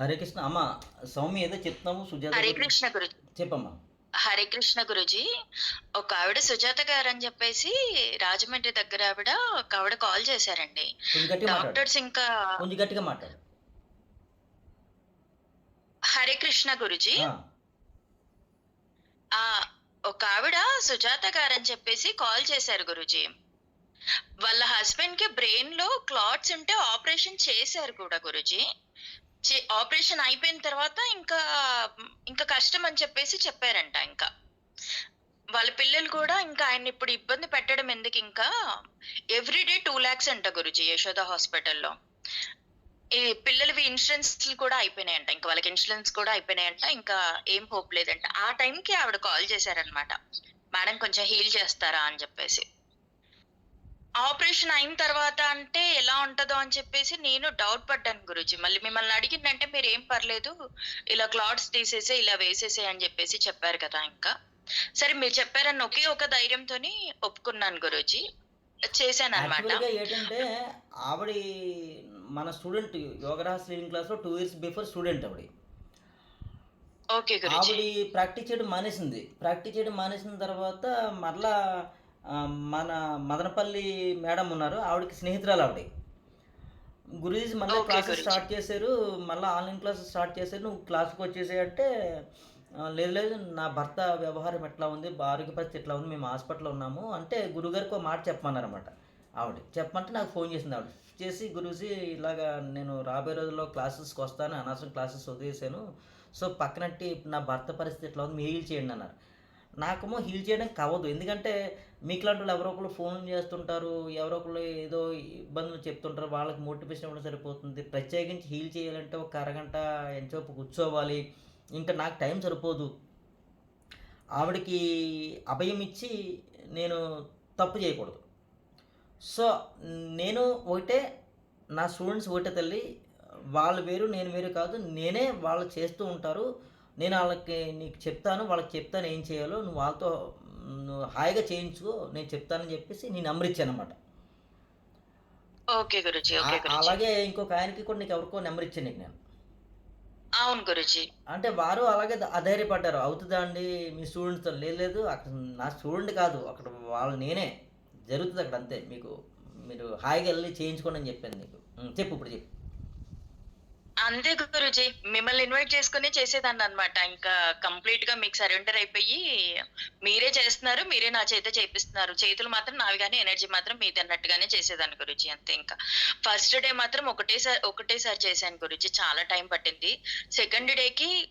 హరే కృష్ణ అమ్మ సౌమ్య ఏదో చెప్తున్నాము సుజాత హరే కృష్ణ గురుజీ. చెప్పమ్మా. హరే కృష్ణ గురుజీ ఒక ఆవిడ సుజాత గారు అని చెప్పేసి రాజమండ్రి దగ్గర ఆవిడ ఒక ఆవిడ కాల్ చేశారండి. డాక్టర్స్ ఇంకా కొంచెం గట్టిగా మాట్లాడు. హరే కృష్ణ గురుజీ. ఆ. ఒక ఆవిడ సుజాత గారు అని చెప్పేసి కాల్ చేశారు గురుజీ. వాళ్ళ హస్బెండ్కి బ్రెయిన్లో క్లాట్స్ ఉంటే ఆపరేషన్ చేశారు కూడా గురుజీ. ఆపరేషన్ అయిపోయిన తర్వాత ఇంకా ఇంకా కష్టం అని చెప్పేసి చెప్పారంట ఇంకా. వాళ్ళ పిల్లలు కూడా ఇంకా ఆయన ఇప్పుడు ఇబ్బంది పెట్టడం ఎందుకు ఇంకా? ఎవ్రీడే టూ ల్యాక్స్ అంట గురుజీ యశోద హాస్పిటల్లో. ఈ పిల్లలవి ఇన్సూరెన్స్ కూడా అయిపోయినాయంట ఇంకా వాళ్ళకి ఇన్సూరెన్స్ కూడా అయిపోయినాయంట ఇంకా ఏం హోప్ లేదంట. ఆ టైంకి ఆవిడ కాల్ చేశారనమాట మేడం కొంచెం హీల్ చేస్తారా? అని చెప్పేసి. ఆపరేషన్ అయిన తర్వాత అంటే ఎలా ఉంటుందో అని చెప్పేసి నేను డౌట్ పడ్డాను గురుజీ. మళ్ళీ మిమ్మల్ని అడిగిందంటే మీరు ఏం పర్లేదు ఇలా క్లాట్స్ తీసేసే ఇలా వేసేసే అని చెప్పేసి చెప్పారు కదా ఇంకా. సరే మీరు చెప్పారని ఒకే ఒక ధైర్యంతోని ఒప్పుకున్నాను గురుజీ. చేశాను అనమాట ఏంటంటే ఆవిడ మన స్టూడెంట్ యోగరాజ్ స్లీవింగ్ క్లాస్లో టూ ఇయర్స్ బిఫోర్ స్టూడెంట్ ఆవిడ. ఆవిడ ప్రాక్టీస్ చేయడం మానేసింది. ప్రాక్టీస్ చేయడం మానేసిన తర్వాత మరలా మన మదనపల్లి మేడం ఉన్నారు. ఆవిడకి స్నేహితురాలు ఆవిడ. గురూజీ మళ్ళీ క్లాసెస్. స్టార్ట్ చేశారు. మళ్ళీ ఆన్లైన్ క్లాసెస్ స్టార్ట్ చేశారు. నువ్వు క్లాస్కి వచ్చేసాయి అంటే "ఆ, లేదు లేదు నా భర్త వ్యవహారం ఎట్లా ఉంది? ఆరోగ్య పరిస్థితి ఎట్లా ఉంది? మేము హాస్పిటల్లో ఉన్నాము. అంటే గురుగారికి ఒక మాట చెప్పమన్నారు అనమాట ఆవిడ. చెప్పమంటే నాకు ఫోన్ చేసింది ఆవిడ. చేసి గురూజీ ఇలాగా నేను రాబోయే రోజుల్లో క్లాసెస్కి వస్తాను అనవసరం క్లాసెస్ వదిలేసాను సో పక్కనట్టి నా భర్త పరిస్థితి ఎట్లా ఉంది? మీరు హీల్ చేయండి అన్నారు. నాకేమో హీల్ చేయడానికి అవ్వదు ఎందుకంటే మీకులాంటి వాళ్ళు ఎవరో ఒకరు ఫోన్ చేస్తుంటారు ఎవరో ఒకరు ఏదో ఇబ్బందులు చెప్తుంటారు వాళ్ళకి మోటివేషన్ ఇవ్వడం సరిపోతుంది. ప్రత్యేకించి హీల్ చేయాలంటే ఒక అరగంట ఎంతసేపు కూర్చోవాలి. ఇంకా నాకు టైం సరిపోదు. ఆవిడకి అభయం ఇచ్చి నేను తప్పు చేయకూడదు. సో నేను ఒకటే నా స్టూడెంట్స్ ఒకటే తల్లి. వాళ్ళు వేరు నేను వేరు కాదు. నేనే వాళ్ళు చేస్తూ ఉంటారు. నేను వాళ్ళకి నీకు చెప్తాను వాళ్ళకి చెప్తాను ఏం చేయాలో నువ్వు వాళ్ళతో నువ్వు హాయిగా చేయించుకో నేను చెప్తానని చెప్పేసి నేను నెంబర్ అనమాట ఓకే గురుజీ. అలాగే ఇంకొక ఆయనకి కూడా నీకు ఎవరికో నెంబర్ ఇచ్చాను నీకు నేను. అవును గురుజీ. అంటే వారు అలాగే అధైర్యపడ్డారు అవుతుందా అండి మీ స్టూడెంట్స్తో? లేదు లేదు అక్కడ నా స్టూడెంట్ కాదు అక్కడ వాళ్ళు నేనే. జరుగుతుంది అక్కడ అంతే మీకు మీరు హాయిగా వెళ్ళి చేయించుకోండి అని చెప్పాను నీకు. చెప్పు ఇప్పుడు చెప్పు. అంతే గురుజీ మిమ్మల్ని ఇన్వైట్ చేసుకుని చేసేదాన్ని అనమాట ఇంకా కంప్లీట్గా మీకు సరెండర్ అయిపోయి మీరే చేస్తున్నారు మీరే నా చేత చేపిస్తున్నారు. చేతులు మాత్రం నావి కానీ ఎనర్జీ మాత్రం మీది అన్నట్టుగానే చేసేదాన్ని గురుజీ అంతే ఇంకా. ఫస్ట్ డే మాత్రం ఒకటేసారి ఒకటేసారి చేశాను గురుజీ చాలా టైం పట్టింది. సెకండ్ డేకి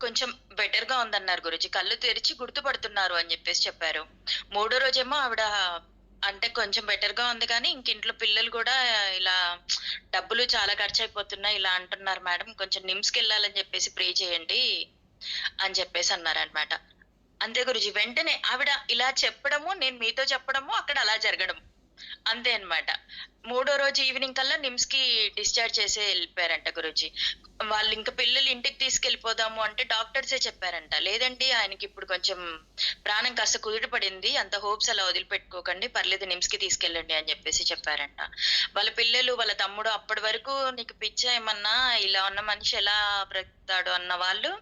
కొంచెం బెటర్గా ఉందన్నారు గురుజీ. కళ్ళు తెరిచి గుర్తుపడుతున్నారు అని చెప్పేసి చెప్పారు. మూడో రోజేమో ఆవిడ అంటే కొంచెం బెటర్గా ఉంది కానీ ఇంకింట్లో పిల్లలు కూడా ఇలా డబ్బులు చాలా ఖర్చు అయిపోతున్నాయి ఇలా అంటున్నారు మేడం. కొంచెం నిమ్స్కి వెళ్ళాలని చెప్పేసి ప్రే చేయండి అని చెప్పేసి అన్నారనమాట అంతే గురుజీ. వెంటనే ఆవిడ ఇలా చెప్పడము నేను మీతో చెప్పడము అక్కడ అలా జరగడం. అంతే అనమాట మూడో రోజు ఈవినింగ్ కల్లా నిమ్స్కి డిశ్చార్జ్ చేసి వెళ్ళిపోయారంట గురుజీ. వాళ్ళు ఇంకా పిల్లలు ఇంటికి తీసుకెళ్ళిపోదాము అంటే డాక్టర్సే చెప్పారంట. లేదండి ఆయనకి ఇప్పుడు కొంచెం ప్రాణం కాస్త కుదుట పడింది అంత హోప్స్ అలా వదిలిపెట్టుకోకండి పర్లేదు నిమ్స్కి తీసుకెళ్ళండి అని చెప్పేసి చెప్పారంట. వాళ్ళ పిల్లలు వాళ్ళ తమ్ముడు అప్పటి వరకు నీకు పిచ్చ ఏమన్నా ఇలా ఉన్న మనిషి ఎలా బ్రతుకుతాడు అన్న వాళ్ళు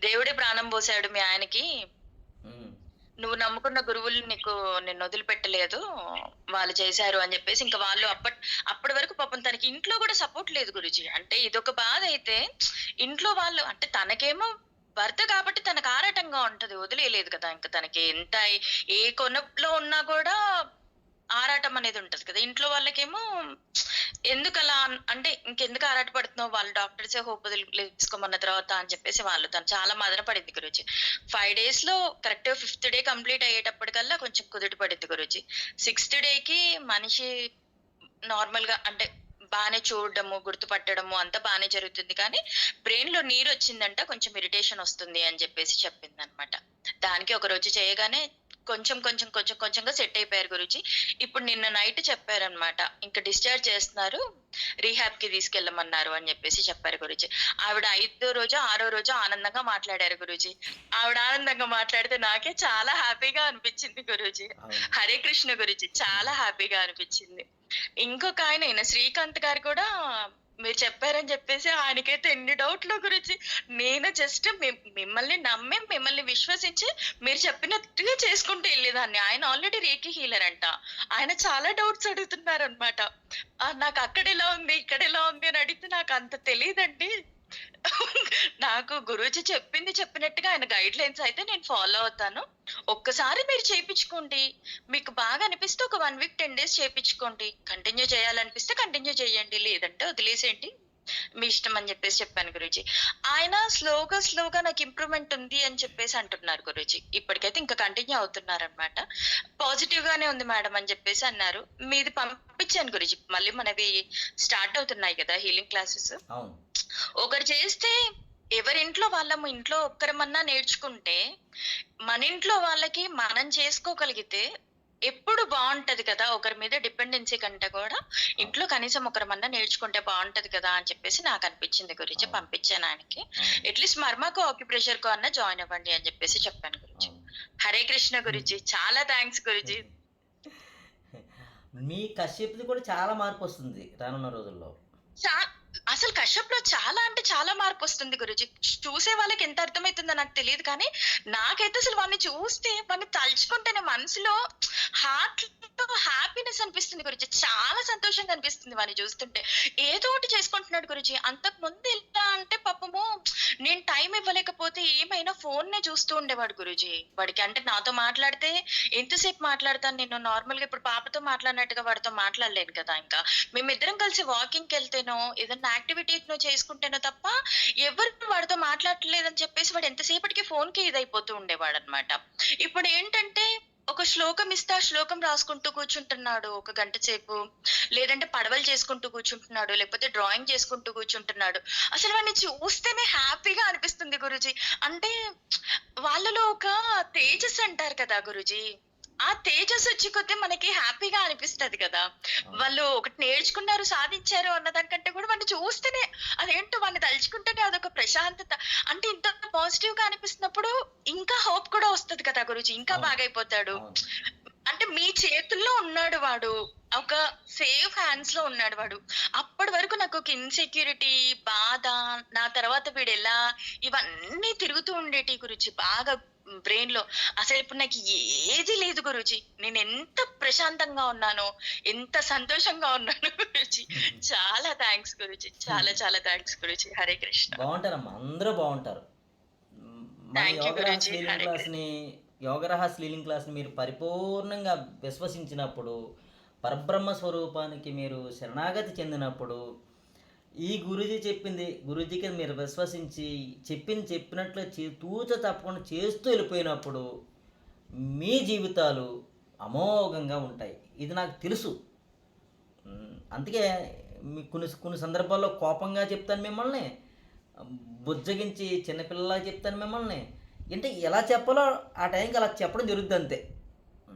దేవుడే ప్రాణం పోసాడు మీ ఆయనకి నువ్వు నమ్ముకున్న గురువులు నీకు నిన్ను వదిలిపెట్టలేదు వాళ్ళు చేశారు అని చెప్పేసి ఇంకా వాళ్ళు అప్పటి అప్పటి వరకు పాపం తనకి ఇంట్లో కూడా సపోర్ట్ లేదు గురుజీ. అంటే ఇదొక బాధ అయితే ఇంట్లో వాళ్ళు అంటే తనకేమో భర్త కాబట్టి తనకు ఆరాటంగా ఉంటది వదిలేయలేదు కదా. ఇంకా తనకి ఎంత ఏ కొనలో ఉన్నా కూడా ఆరాటం అనేది ఉంటది కదా. ఇంట్లో వాళ్ళకేమో ఎందుకు అలా అంటే ఇంకెందుకు ఆరాట పడుతున్నావు? వాళ్ళు డాక్టర్సే హోప్ తీసుకోమన్న తర్వాత అని చెప్పేసి వాళ్ళు తను చాలా మదన పడింది గురుజీ. ఫైవ్ డేస్లో కరెక్ట్ ఫిఫ్త్ డే కంప్లీట్ అయ్యేటప్పటికల్లా కొంచెం కుదుట పడింది గురుజీ. సిక్స్త్ డేకి మనిషి నార్మల్గా అంటే బాగానే చూడడము గుర్తుపట్టడము అంతా బాగానే జరుగుతుంది కానీ బ్రెయిన్లో నీరు వచ్చిందంట కొంచెం ఇరిటేషన్ వస్తుంది అని చెప్పేసి చెప్పింది అనమాట దానికి ఒక రోజు చేయగానే కొంచెం కొంచెం కొంచెం కొంచెంగా సెట్ అయిపోయారు గురుజీ. ఇప్పుడు నిన్న నైట్ చెప్పారనమాట ఇంకా డిశ్చార్జ్ చేస్తున్నారు. రీహాబ్కి తీసుకెళ్ళమన్నారు అని చెప్పేసి చెప్పారు గురుజీ. ఆవిడ ఐదో రోజు ఆరో రోజు ఆనందంగా మాట్లాడారు గురుజీ. ఆవిడ ఆనందంగా మాట్లాడితే నాకే చాలా హ్యాపీగా అనిపించింది గురూజీ. హరే కృష్ణ గురుజీ చాలా హ్యాపీగా అనిపించింది. ఇంకొక ఆయన శ్రీకాంత్ గారు కూడా మీరు చెప్పారని చెప్పేసి ఆయనకైతే ఎన్ని డౌట్లు గురించి నేను జస్ట్ మిమ్మల్ని నమ్మి మిమ్మల్ని విశ్వసించి మీరు చెప్పినట్టుగా చేసుకుంటూ వెళ్ళేదాన్ని. ఆయన ఆల్రెడీ రేకి హీలర్ అంట. ఆయన చాలా డౌట్స్ అడుగుతున్నారు అనమాట నాకు అక్కడ ఎలా ఉంది ఇక్కడ ఎలా ఉంది అని అడిగితే నాకు అంత తెలియదండి. నాకు గురూజీ చెప్పింది చెప్పినట్టుగా ఆయన గైడ్ లైన్స్ అయితే నేను ఫాలో అవుతాను. ఒక్కసారి మీరు చేయించుకోండి. మీకు బాగా అనిపిస్తే ఒక వన్ వీక్ టెన్ డేస్ చేయించుకోండి. కంటిన్యూ చేయాలనిపిస్తే కంటిన్యూ చేయండి. లేదంటే వదిలేసేయండి. మీ ఇష్టం అని చెప్పేసి చెప్పాను గురూజీ. ఆయన స్లోగా స్లోగా నాకు ఇంప్రూవ్మెంట్ ఉంది అని చెప్పేసి అంటున్నారు గురూజీ. ఇప్పటికైతే ఇంకా కంటిన్యూ అవుతున్నారు అనమాట పాజిటివ్ గానే ఉంది మేడం అని చెప్పేసి అన్నారు. మీది పంపించాను గురూజీ. మళ్ళీ మనవి స్టార్ట్ అవుతున్నాయి కదా హీలింగ్ క్లాసెస్ ఒకరు చేస్తే ఎవరింట్లో వాళ్ళము ఇంట్లో ఒక్కరమన్నా నేర్చుకుంటే మన ఇంట్లో వాళ్ళకి మనం చేసుకోగలిగితే ఎప్పుడు బాగుంటది కదా ఒకరి మీద డిపెండెన్సీ కంటే కూడా ఇంట్లో కనీసం ఒకరమన్నా నేర్చుకుంటే బాగుంటది కదా అని చెప్పేసి నాకు అనిపించింది గురించి. పంపించాను ఆయనకి అట్లీస్ట్ మర్మాకు ఆక్యుప్రెషర్కు అన్న జాయిన్ అవ్వండి అని చెప్పేసి చెప్పాను గురించి. హరే కృష్ణ గురించి చాలా థ్యాంక్స్ గురుజీ మీ కశ్యప్ది కూడా చాలా మార్పు వస్తుంది రానున్న రోజుల్లో. చా- అసలు కశ్యప్లో చాలా అంటే చాలా మార్పు వస్తుంది గురుజీ. చూసే వాళ్ళకి ఎంత అర్థమవుతుందో నాకు తెలియదు కానీ నాకైతే అసలు వాడిని చూస్తే వాడిని తలుచుకుంటేనే మనసులో హార్ట్ హ్యాపీనెస్ అనిపిస్తుంది గురుజీ. చాలా సంతోషంగా అనిపిస్తుంది వాడిని చూస్తుంటే. ఏదో ఒకటి చేసుకుంటున్నాడు గురుజీ. అంతకు ముందు ఎలా అంటే పాపము నేను టైం ఇవ్వలేకపోతే ఏమైనా ఫోన్ నే చూస్తూ ఉండేవాడు గురుజీ. వాడికి అంటే నాతో మాట్లాడితే ఎంతసేపు మాట్లాడతాను నేను? నార్మల్గా ఇప్పుడు పాపతో మాట్లాడినట్టుగా వాడితో మాట్లాడలేను కదా ఇంకా. మేమిద్దరం కలిసి వాకింగ్ వెళ్తేనో ఏదన్నా యాక్టివిటీ చేసుకుంటేనో తప్ప ఎవరు వాడితో మాట్లాడలేదని చెప్పేసి వాడు ఎంతసేపటికి ఫోన్కి ఇదైపోతూ ఉండేవాడు అనమాట ఇప్పుడు ఏంటంటే ఒక శ్లోకం ఇస్తే ఆ శ్లోకం రాసుకుంటూ కూర్చుంటున్నాడు ఒక గంట సేపు. లేదంటే పడవలు చేసుకుంటూ కూర్చుంటున్నాడు లేకపోతే డ్రాయింగ్ చేసుకుంటూ కూర్చుంటున్నాడు. అసలు వాడిని చూస్తేనే హ్యాపీగా అనిపిస్తుంది గురుజీ. అంటే వాళ్ళలో ఒక తేజస్ అంటారు కదా గురుజీ. ఆ తేజస్ వచ్చి కొద్దీ మనకి హ్యాపీగా అనిపిస్తది కదా. వాళ్ళు ఒకటి నేర్చుకున్నారు సాధించారు అన్న దానికంటే కూడా వాడిని చూస్తేనే అదేంటో వాడిని తలుచుకుంటేనే అదొక ప్రశాంతత. అంటే ఇంత పాజిటివ్గా అనిపిస్తున్నప్పుడు ఇంకా హోప్ కూడా వస్తది కదా గురుజీ ఇంకా. బాగైపోతాడు. అంటే మీ చేతుల్లో ఉన్నాడు వాడు ఒక సేఫ్ హ్యాండ్స్లో ఉన్నాడు వాడు. అప్పటి వరకు నాకు ఒక ఇన్సెక్యూరిటీ బాధ నా తర్వాత వీడు ఎలా ఇవన్నీ తిరుగుతూ ఉండేటి గురించి బాగా బ్రెయిన్లో. అసలు ఇప్పుడు నాకు ఏది లేదు గురుజీ. నేను ఎంత ప్రశాంతంగా ఉన్నానో ఎంత సంతోషంగా ఉన్నాను గురుజీ. చాలా థ్యాంక్స్ గురుజీ. చాలా చాలా థ్యాంక్స్ గురుజీ. హరే కృష్ణ. బాగుంటారమ్మా. అందరూ బాగుంటారు. యోగరహస్ గురూజీ. లీలింగ్ లీలింగ్ క్లాస్ని మీరు పరిపూర్ణంగా విశ్వసించినప్పుడు పరబ్రహ్మ స్వరూపానికి మీరు శరణాగతి చెందినప్పుడు ఈ గురూజీ చెప్పింది గురూజీకి మీరు విశ్వసించి చెప్పింది చెప్పినట్లు చే- తూచ తప్పకుండా చేస్తూ వెళ్ళిపోయినప్పుడు మీ జీవితాలు అమోఘంగా ఉంటాయి. ఇది నాకు తెలుసు. అందుకే మీ కొన్ని కొన్ని సందర్భాల్లో కోపంగా చెప్తాను మిమ్మల్ని బుజ్జగించి చిన్నపిల్లలా చెప్తాను మిమ్మల్ని. అంటే ఎలా చెప్పాలో ఆ టైంకి అలా చెప్పడం జరుగుద్ది అంతే.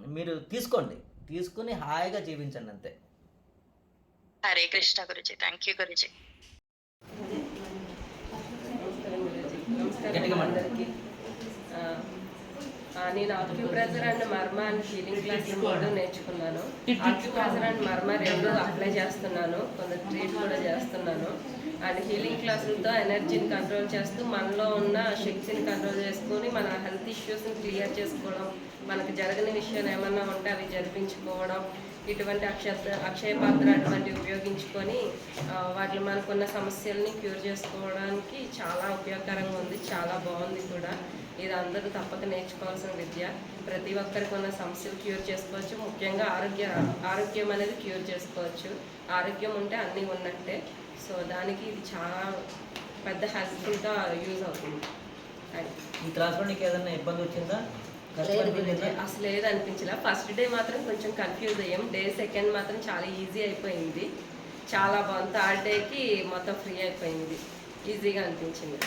మీరు తీసుకోండి. తీసుకుని హాయిగా జీవించండి అంతే. Hare Krishna Guruji. Thank you Guruji. నేను acupressure and marma and healing class మూడు నేర్చుకున్నాను. ఆక్యుప్రెజర్ అండ్ మర్మ రెండు అప్లై చేస్తున్నాను. కొంత ట్రీట్ కూడా చేస్తున్నాను. అండ్ హీలింగ్ క్లాసులతో ఎనర్జీని కంట్రోల్ చేస్తూ మనలో ఉన్న శక్తిని కంట్రోల్ చేసుకొని మన హెల్త్ ఇష్యూస్ని క్లియర్ చేసుకోవడం మనకు జరగని విషయాలు ఏమన్నా ఉంటే అవి జరిపించుకోవడం ఇటువంటి అక్షయ అక్షయ పాత్ర అటువంటివి ఉపయోగించుకొని వాటిలో మనకున్న సమస్యల్ని క్యూర్ చేసుకోవడానికి చాలా ఉపయోగకరంగా ఉంది చాలా బాగుంది కూడా. ఇది అందరూ తప్పక నేర్చుకోవాల్సిన విద్య. ప్రతి ఒక్కరికి ఉన్న సమస్యలు క్యూర్ చేసుకోవచ్చు. ముఖ్యంగా ఆరోగ్య ఆరోగ్యం అనేది క్యూర్ చేసుకోవచ్చు. ఆరోగ్యం ఉంటే అన్నీ ఉన్నట్టే. సో దానికి ఇది చాలా పెద్ద హెల్ప్ఫుల్గా యూజ్ అవుతుంది. ఈ క్లాస్లో నీకు ఏదైనా ఇబ్బంది వచ్చిందా? అసలు ఏది అనిపించలే. ఫస్ట్ డే మాత్రం కొంచెం కన్ఫ్యూజ్ అయ్యాం. డే సెకండ్ మాత్రం చాలా ఈజీ అయిపోయింది. చాలా బాగుంది. థర్డ్ డేకి మొత్తం ఫ్రీ అయిపోయింది. ఈజీగా అనిపించింది.